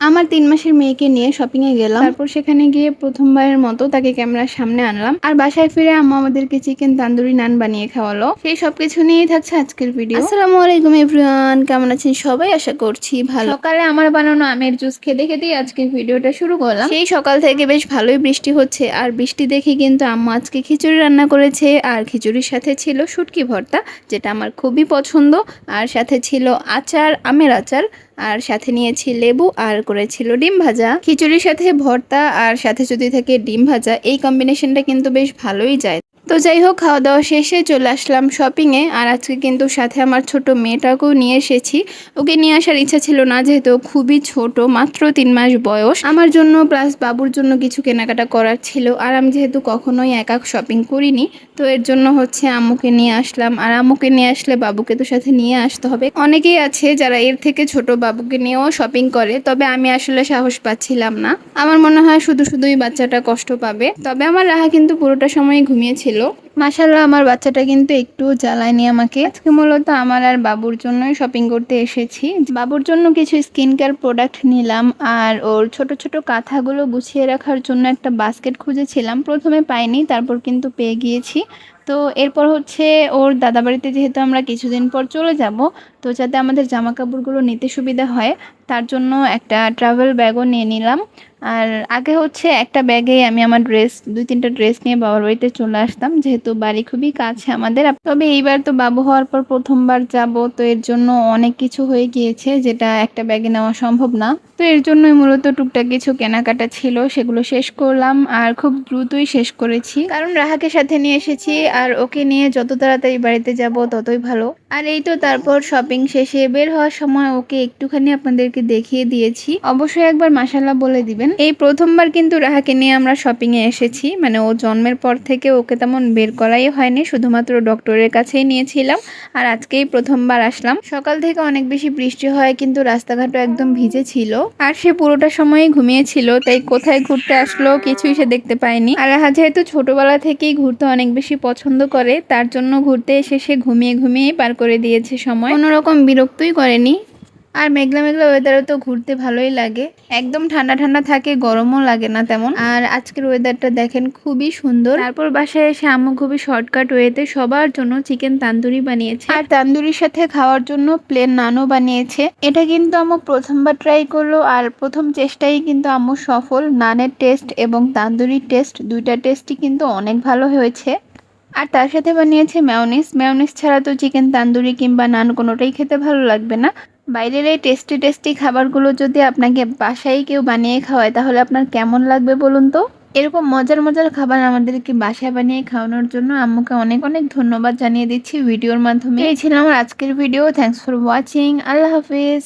আমার তিন মাসের মেয়েকে নিয়ে শপিং এ গেলাম। তারপর সেখানে গিয়ে প্রথমবারের মতো তাকে ক্যামেরার সামনে আনলাম। আর বাসায় ফিরে আম্মা আমাদেরকে চিকেন তান্দুরি নান বানিয়ে খাওয়ালো। সেই সবকিছু নিয়েই থাকছে আজকের ভিডিও আসসালামু আলাইকুম এভরিওয়ান কেমন আছেন সবাই? আশা করছি ভালো। সকালে আমার বানানো আমের জুস খেতে খেতেই আজকের ভিডিওটা শুরু করলাম। সেই সকাল থেকে বেশ ভালোই বৃষ্টি হচ্ছে। আর বৃষ্টি দেখে কিন্তু আম্মা আজকে খিচুড়ি রান্না করেছে। আর খিচুড়ির সাথে ছিল শুটকি ভর্তা যেটা আমার খুবই পছন্দ। আর সাথে ছিল আচার আমের আচার। আর সাথে নিয়েছি লেবু আর করেছিল ডিম ভাজা। খিচুড়ির সাথে ভর্তা আর সাথে যদি থাকে ডিম ভাজা, এই কম্বিনেশনটা কিন্তু বেশ ভালোই যায়। তো যাই হোক, খাওয়া দাওয়া শেষে চলে আসলাম শপিংয়ে আর আজকে কিন্তু সাথে আমার ছোট মেয়েটাকেও নিয়ে এসেছি। ওকে নিয়ে আসার ইচ্ছা ছিল না, যেহেতু খুবই ছোট, মাত্র তিন মাস বয়স। আমার জন্য প্লাস বাবুর জন্য কিছু কেনাকাটা করার ছিল। আর আমি যেহেতু কখনোই একা শপিং করিনি, তো এর জন্য হচ্ছে আম্মুকে নিয়ে আসলাম। আর আম্মুকে নিয়ে আসলে বাবুকে তো সাথে নিয়ে আসতে হবে। অনেকেই আছে যারা এর থেকে ছোট বাবুকে নিয়েও শপিং করে, তবে আমি আসলে সাহস পাচ্ছিলাম না। আমার মনে হয় শুধু শুধুই বাচ্চাটা কষ্ট পাবে। তবে আমার রাহা কিন্তু পুরোটা সময় ঘুমিয়েছিল decirlo, মাসাল্লাহ আমার বাচ্চাটা কিন্তু একটু জ্বালায়নি আমাকে। আজকে মূলত আমার আর বাবুর জন্যই শপিং করতে এসেছি। বাবুর জন্য কিছু স্কিন কেয়ার প্রোডাক্ট নিলাম আর ওর ছোট ছোট কাঁথাগুলো গুছিয়ে রাখার জন্য একটা বাস্কেট খুঁজেছিলাম। প্রথমে পাইনি, তারপর কিন্তু পেয়ে গিয়েছি। তো এরপর হচ্ছে ওর দাদাবাড়িতে যেহেতু আমরা কিছুদিন পর চলে যাব, তো যাতে আমাদের জামা কাপড়গুলো নিতে সুবিধা হয়, তার জন্য একটা ট্রাভেল ব্যাগও নিয়ে নিলাম। আর আগে হচ্ছে একটা ব্যাগে আমি আমার ড্রেস দুই তিনটা ড্রেস নিয়ে বাবার বাড়িতে চলে আসতাম। যেহেতু বাড়ি খুবই কাছে আমাদের। তবে এইবার তো বাবু হওয়ার পর প্রথমবার যাব, তো এর জন্য অনেক কিছু হয়ে গিয়েছে যেটা একটা ব্যাগে নেওয়া সম্ভব না। তো এর জন্যই মূলত টুকটাক কিছু কেনাকাটা ছিল, সেগুলো শেষ করলাম আর খুব দ্রুতই শেষ করেছি। কারণ রাহাকে সাথে নিয়ে এসেছি আর ওকে নিয়ে যত তাড়াতাড়ি বাড়িতে যাব ততই ভালো। আর এই তো তারপর শপিং শেষে বের হওয়ার সময় ওকে একটুখানি আপনাদেরকে দেখিয়ে দিয়েছি। অবশ্যই একবার মাসাল্লাহ বলে দিবেন। এই প্রথমবার কিন্তু রাহাকে নিয়ে আমরা শপিং এ এসেছি মানে ও জন্মের পর থেকে ওকে তেমন বের করাই হয়নি, শুধুমাত্র ডক্টরের কাছেই নিয়েছিলাম আর আজকেই প্রথমবার আসলাম। সকাল থেকে অনেক বেশি বৃষ্টি হয়, কিন্তু রাস্তাঘাটও একদম ভিজে ছিল। আর সে পুরোটা সময়ই ঘুমিয়েছিল, তাই কোথায় ঘুরতে আসলো কিছুই সে দেখতে পায়নি। আর রাহা যেহেতু ছোটবেলা থেকেই ঘুরতে অনেক বেশি পছন্দ করে, তার জন্য ঘুরতে এসে সে ঘুমিয়ে ঘুমিয়েই পার করে দিয়েছে সময়। কোনোরকম বিরক্তই করেনি। আর মেঘলা মেঘলা ওয়েদারে তো ঘুরতে ভালোই লাগে। একদম ঠান্ডা ঠান্ডা থাকে, গরমও লাগে না তেমন। আর আজকের ওয়েদারটা দেখেন খুবই সুন্দর। তারপর বাসায় এসে আম্মু খুবই শর্টকাট ওয়েতে সবার জন্য চিকেন তান্দুরি বানিয়েছে। আর তান্দুরির সাথে খাওয়ার জন্য প্লেন নানও বানিয়েছে। এটা কিন্তু আম্মু প্রথমবার ট্রাই করল আর প্রথম চেষ্টাই কিন্তু আম্মু সফল। নানের টেস্ট এবং তান্দুরির টেস্ট দুইটা টেস্টই কিন্তু অনেক ভালো হয়েছে। আর তার সাথে বানিয়েছে ম্যাওনিস ম্যাওনিস ছাড়া তো চিকেন তান্দুরি কিংবা নান কোনোটাই খেতে ভালো লাগবে না। বাইরের এই টেস্টি টেস্টি খাবারগুলো যদি আপনাকে বাসায় কেউ বানিয়ে খাওয়ায়, তাহলে আপনার কেমন লাগবে বলুন তো? এরকম মজার মজার খাবার আমাদেরকে বাসায় বানিয়ে খাওয়ানোর জন্য আম্মুকে অনেক অনেক ধন্যবাদ জানিয়ে দিচ্ছি ভিডিওর মাধ্যমে। এই ছিল আমার আজকের video thanks for watching Allah Hafiz.